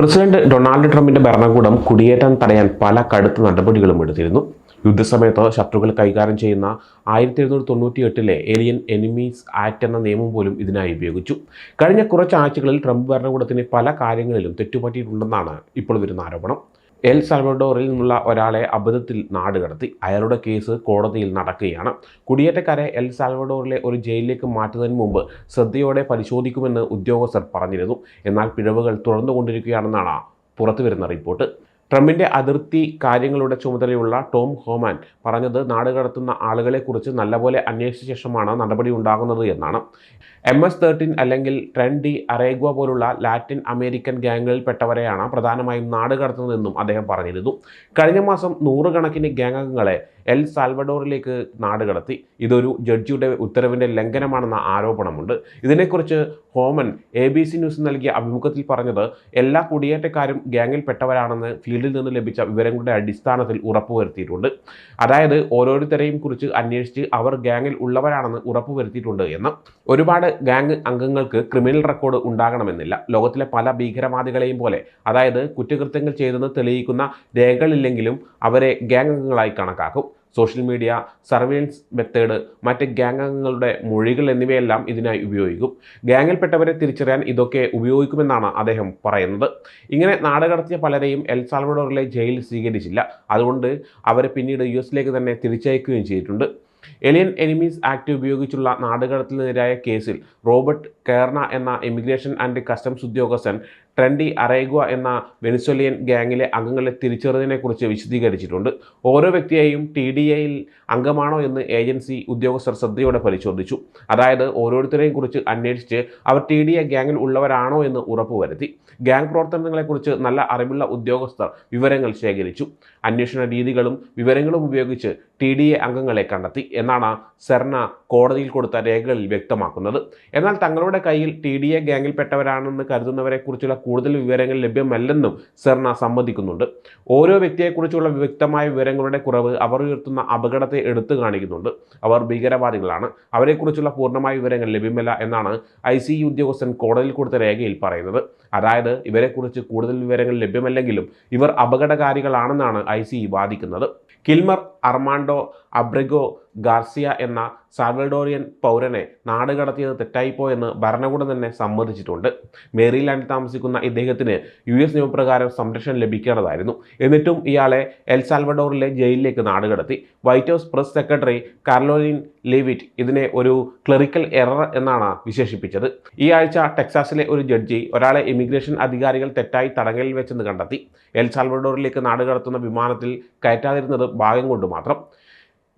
President Donald ട്രംപിന്റെ ഭരണകൂടം കുടിയേറ്റം തടയാൻ പല കടുത്ത നടപടികളും എടുത്തിരുന്നു. യുദ്ധസമയത്ത് ശത്രുക്കൾ കൈകാര്യം ചെയ്യുന്ന ആയിരത്തി എഴുന്നൂറ്റി തൊണ്ണൂറ്റി എട്ടിലെ ഏലിയൻ എനിമീസ് ആക്ട് എന്ന നിയമം പോലും ഇതിനായി ഉപയോഗിച്ചു. കഴിഞ്ഞ കുറച്ച് ആഴ്ചകളിൽ ട്രംപ് ഭരണകൂടത്തിന് പല കാര്യങ്ങളിലും തെറ്റുപറ്റിയിട്ടുണ്ടെന്നാണ് ഇപ്പോൾ വരുന്ന ആരോപണം. എൽ സാൽവഡോറിൽ നിന്നുള്ള ഒരാളെ അബദ്ധത്തിൽ നാട് കടത്തി അയാളുടെ കേസ് കോടതിയിൽ നടക്കുകയാണ്. കുടിയേറ്റക്കാരെ എൽ സാൽവഡോറിലെ ഒരു ജയിലിലേക്ക് മാറ്റുന്നതിന് മുമ്പ് ശ്രദ്ധയോടെ പരിശോധിക്കുമെന്ന് ഉദ്യോഗസ്ഥർ പറഞ്ഞിരുന്നു. എന്നാൽ പിഴവുകൾ തുടർന്നുകൊണ്ടിരിക്കുകയാണെന്നാണ് പുറത്തുവരുന്ന റിപ്പോർട്ട്. ട്രംപിന്റെ അതിർത്തി കാര്യങ്ങളുടെ ചുമതലയുള്ള ടോം ഹോമാൻ പറഞ്ഞത് നാട് കടത്തുന്ന ആളുകളെക്കുറിച്ച് നല്ലപോലെ അന്വേഷിച്ച ശേഷമാണ് നടപടി ഉണ്ടാകുന്നത് എന്നാണ്. എം എസ് തേർട്ടീൻ അല്ലെങ്കിൽ ട്രെൻ ഡി അറേഗ്വ പോലുള്ള ലാറ്റിൻ അമേരിക്കൻ ഗ്യാങ്ങുകളിൽപ്പെട്ടവരെയാണ് പ്രധാനമായും നാട് കടത്തുന്നതെന്നും അദ്ദേഹം പറഞ്ഞിരുന്നു. കഴിഞ്ഞ മാസം നൂറുകണക്കിന് ഗ്യാങ് അംഗങ്ങളെ എൽ സാൽവഡോറിലേക്ക് നാട് കടത്തി. ഇതൊരു ജഡ്ജിയുടെ ഉത്തരവിന്റെ ലംഘനമാണെന്ന ആരോപണമുണ്ട്. ഇതിനെക്കുറിച്ച് Homan A B C news നൽകിയ അഭിമുഖത്തിൽ പറഞ്ഞത് എല്ലാ കുടിയേറ്റക്കാരും ഗ്യാങ്ങിൽപ്പെട്ടവരാണെന്ന് ഫീൽഡിൽ നിന്ന് ലഭിച്ച വിവരങ്ങളുടെ അടിസ്ഥാനത്തിൽ ഉറപ്പുവരുത്തിയിട്ടുണ്ട്. അതായത് ഓരോരുത്തരെയും കുറിച്ച് അന്വേഷിച്ച് അവർ ഗ്യാങ്ങിൽ ഉള്ളവരാണെന്ന് ഉറപ്പുവരുത്തിയിട്ടുണ്ട് എന്ന്. ഒരുപാട് ഗ്യാങ് അംഗങ്ങൾക്ക് ക്രിമിനൽ റെക്കോർഡ് ഉണ്ടാകണമെന്നില്ല. ലോകത്തിലെ പല ഭീകരവാദികളെയും പോലെ. അതായത് കുറ്റകൃത്യങ്ങൾ ചെയ്തെന്ന് തെളിയിക്കുന്ന രേഖകളില്ലെങ്കിലും അവരെ ഗ്യാങ് അംഗങ്ങളായി കണക്കാക്കും. സോഷ്യൽ മീഡിയ സർവൈലൻസ് മെത്തേഡ് മറ്റ് ഗ്യാങ് അംഗങ്ങളുടെ മൊഴികൾ എന്നിവയെല്ലാം ഇതിനായി ഉപയോഗിക്കും. ഗ്യാങ്ങിൽപ്പെട്ടവരെ തിരിച്ചറിയാൻ ഇതൊക്കെ ഉപയോഗിക്കുമെന്നാണ് അദ്ദേഹം പറയുന്നത്. ഇങ്ങനെ നാടുകടത്തിയ പലരെയും എൽ സാൽവഡോറിലെ ജയിൽ സ്വീകരിച്ചില്ല. അതുകൊണ്ട് അവരെ പിന്നീട് യു എസിലേക്ക് തന്നെ തിരിച്ചയക്കുകയും ചെയ്തിട്ടുണ്ട്. എലിയൻ എനിമീസ് ആക്ട് ഉപയോഗിച്ചുള്ള നാടുകടത്തിനെതിരായ കേസിൽ റോബർട്ട് കേർണ എന്ന ഇമിഗ്രേഷൻ ആൻഡ് കസ്റ്റംസ് ഉദ്യോഗസ്ഥൻ ട്രെൻഡി അറേഗ്വ എന്ന വെനിസ്വലിയൻ ഗ്യാങ്ങിലെ അംഗങ്ങളെ തിരിച്ചറിഞ്ഞതിനെക്കുറിച്ച് വിശദീകരിച്ചിട്ടുണ്ട്. ഓരോ വ്യക്തിയെയും ടി ഡി എയിൽ അംഗമാണോ എന്ന് ഏജൻസി ഉദ്യോഗസ്ഥർ ശ്രദ്ധയോടെ പരിശോധിച്ചു. അതായത് ഓരോരുത്തരെയും കുറിച്ച് അന്വേഷിച്ച് അവർ ടി ഡി എ ഗ്യാങ്ങിൽ ഉള്ളവരാണോ എന്ന് ഉറപ്പുവരുത്തി ഗ്യാങ് പ്രവർത്തനങ്ങളെക്കുറിച്ച് നല്ല അറിവുള്ള ഉദ്യോഗസ്ഥർ വിവരങ്ങൾ ശേഖരിച്ചു. അന്വേഷണ രീതികളും വിവരങ്ങളും ഉപയോഗിച്ച് ടി ഡി എ അംഗങ്ങളെ കണ്ടെത്തി എന്നാണ് സെർണ കോടതിയിൽ കൊടുത്ത രേഖകളിൽ വ്യക്തമാക്കുന്നത്. എന്നാൽ തങ്ങളുടെ കയ്യിൽ ടി ഡി എ ഗ്യാങ്ങിൽപ്പെട്ടവരാണെന്ന് കരുതുന്നവരെക്കുറിച്ചുള്ള കൂടുതൽ വിവരങ്ങൾ ലഭ്യമല്ലെന്നും സെർണ സമ്മതിക്കുന്നുണ്ട്. ഓരോ വ്യക്തിയെക്കുറിച്ചുള്ള വ്യക്തമായ വിവരങ്ങളുടെ കുറവ് അവർ ഉയർത്തുന്ന അപകടത്തെ എടുത്തു കാണിക്കുന്നുണ്ട്. അവർ ഭീകരവാദികളാണ്. അവരെക്കുറിച്ചുള്ള പൂർണമായ വിവരങ്ങൾ ലഭ്യമല്ല എന്നാണ് ഐ സി ഉദ്യോഗസ്ഥൻ കോടതിയിൽ കൊടുത്ത രേഖയിൽ പറയുന്നത്. അതായത് ഇവരെക്കുറിച്ച് കൂടുതൽ വിവരങ്ങൾ ലഭ്യമല്ലെങ്കിലും ഇവർ അപകടകാരികളാണെന്നാണ് ഐ സി വാദിക്കുന്നത്. കിൽമർ അർമാണ്ടോ അബ്രഗോ ഗാർസിയ എന്ന സാൽവഡോറിയൻ പൗരനെ നാട് കടത്തിയത് തെറ്റായിപ്പോയെന്ന് ഭരണകൂടം തന്നെ സമ്മതിച്ചിട്ടുണ്ട്. മേരിലാൻഡിൽ താമസിക്കുന്ന ഇദ്ദേഹത്തിന് യു എസ് നിയമപ്രകാരം സംരക്ഷണം ലഭിക്കേണ്ടതായിരുന്നു. എന്നിട്ടും ഇയാളെ എൽ സാൽവഡോറിലെ ജയിലിലേക്ക് നാട് കടത്തി White House press secretary Karoline Leavitt ഇതിനെ ഒരു ക്ലറിക്കൽ എറർ എന്നാണ് വിശേഷിപ്പിച്ചത്. ഈ ആഴ്ച ടെക്സാസിലെ ഒരു ജഡ്ജി ഒരാളെ ഇമിഗ്രേഷൻ അധികാരികൾ തെറ്റായി തടങ്കലിൽ വെച്ചെന്ന് കണ്ടെത്തി. എൽ സാൽവഡോറിലേക്ക് നാട് കടത്തുന്ന വിമാനത്തിൽ കയറ്റാതിരുന്നത് ഭാഗ്യം കൊണ്ട് മാത്രം.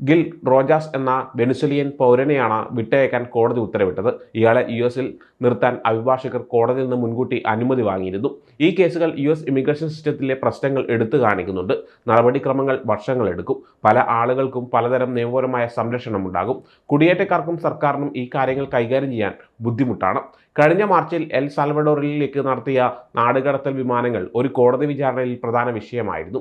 ഗിൽ റോജാസ് എന്ന വെനുസലിയൻ പൗരനെയാണ് വിട്ടയക്കാൻ കോടതി ഉത്തരവിട്ടത്. ഇയാളെ യു എസിൽ നിർത്താൻ അഭിഭാഷകർ കോടതിയിൽ നിന്ന് മുൻകൂട്ടി അനുമതി വാങ്ങിയിരുന്നു. ഈ കേസുകൾ യു എസ് ഇമിഗ്രേഷൻ സിസ്റ്റത്തിലെ പ്രശ്നങ്ങൾ എടുത്തു കാണിക്കുന്നുണ്ട്. നടപടിക്രമങ്ങൾ വർഷങ്ങളെടുക്കും പല ആളുകൾക്കും പലതരം നിയമപരമായ സംരക്ഷണം ഉണ്ടാകും. കുടിയേറ്റക്കാർക്കും സർക്കാരിനും ഈ കാര്യങ്ങൾ കൈകാര്യം ചെയ്യാൻ ബുദ്ധിമുട്ടാണ്. കഴിഞ്ഞ മാർച്ചിൽ എൽ സാൽവഡോറിലേക്ക് നടത്തിയ നാടുകടത്തൽ വിമാനങ്ങൾ ഒരു കോടതി വിചാരണയിൽ പ്രധാന വിഷയമായിരുന്നു.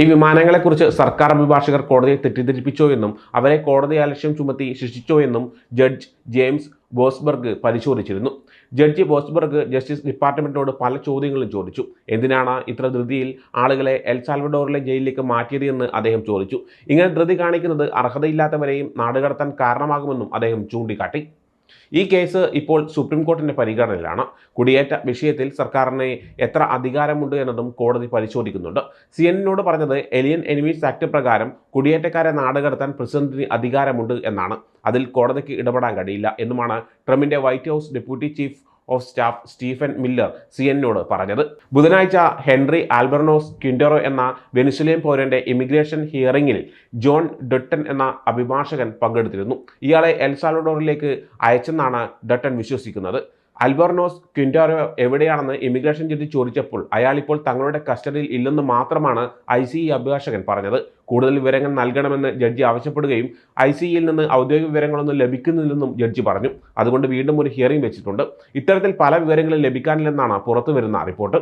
ഈ വിമാനങ്ങളെക്കുറിച്ച് സർക്കാർ അഭിഭാഷകർ കോടതിയെ തെറ്റിദ്ധരിപ്പിച്ചോ എന്നും അവരെ കോടതി അലക്ഷ്യം ചുമത്തി ശിക്ഷിച്ചോ എന്നും ജഡ്ജ് ജെയിംസ് ബോസ്ബർഗ് പരിശോധിച്ചിരുന്നു. ജഡ്ജി ബോസ്ബർഗ് ജസ്റ്റിസ് ഡിപ്പാർട്ട്മെന്റിനോട് പല ചോദ്യങ്ങളും ചോദിച്ചു. എന്തിനാണ് ഇത്ര ധൃതിയിൽ ആളുകളെ എൽ സാൽവഡോറിലെ ജയിലിലേക്ക് മാറ്റിയത് എന്ന് അദ്ദേഹം ചോദിച്ചു. ഇങ്ങനെ ധൃതി കാണിക്കുന്നത് അർഹതയില്ലാത്തവരെയും നാടുകടത്താൻ കാരണമാകുമെന്നും അദ്ദേഹം ചൂണ്ടിക്കാട്ടി. ഈ കേസ് ഇപ്പോൾ സുപ്രീം കോർട്ടിന്റെ പരിഗണനയിലാണ്. കുടിയേറ്റ വിഷയത്തിൽ സർക്കാരിന് എത്ര അധികാരമുണ്ട് എന്നതും കോടതി പരിശോധിക്കുന്നുണ്ട്. സി എന്നോട് പറഞ്ഞത് എലിയൻ എനിമീസ് ആക്ട് പ്രകാരം കുടിയേറ്റക്കാരെ നാടുകടത്താൻ പ്രസിഡന്റിന് അധികാരമുണ്ട് എന്നാണ്. അതിൽ കോടതിക്ക് ഇടപെടാൻ കഴിയില്ല എന്നുമാണ് ട്രംപിന്റെ White House deputy chief of staff Stephen Miller C എന്നോട് പറഞ്ഞത്. ബുധനാഴ്ച ഹെൻറി ആൽബർണോസ് ക്വിൻഡറോ എന്ന വെനിസുലേൻ പൗരന്റെ ഇമിഗ്രേഷൻ ഹിയറിംഗിൽ ജോൺ ഡട്ടൻ എന്ന അഭിഭാഷകൻ പങ്കെടുത്തിരുന്നു. ഇയാളെ എൽസാലഡോറിലേക്ക് അയച്ചെന്നാണ് ഡട്ടൻ വിശ്വസിക്കുന്നത്. അൽബർണോസ് ക്വിന്റാരോ എവിടെയാണെന്ന് ഇമിഗ്രേഷൻ ജഡ്ജി ചോദിച്ചപ്പോൾ അയാൾ ഇപ്പോൾ തങ്ങളുടെ കസ്റ്റഡിയിൽ ഇല്ലെന്ന് മാത്രമാണ് ഐ സി ഇ അഭിഭാഷകൻ പറഞ്ഞത്. കൂടുതൽ വിവരങ്ങൾ നൽകണമെന്ന് ജഡ്ജി ആവശ്യപ്പെടുകയും ഐ സി ഇയിൽ നിന്ന് ഔദ്യോഗിക വിവരങ്ങളൊന്നും ലഭിക്കുന്നില്ലെന്നും ജഡ്ജി പറഞ്ഞു. അതുകൊണ്ട് വീണ്ടും ഒരു ഹിയറിംഗ് വെച്ചിട്ടുണ്ട്. ഇത്തരത്തിൽ പല വിവരങ്ങളും ലഭിക്കാനില്ലെന്നാണ് പുറത്തു വരുന്ന റിപ്പോർട്ട്.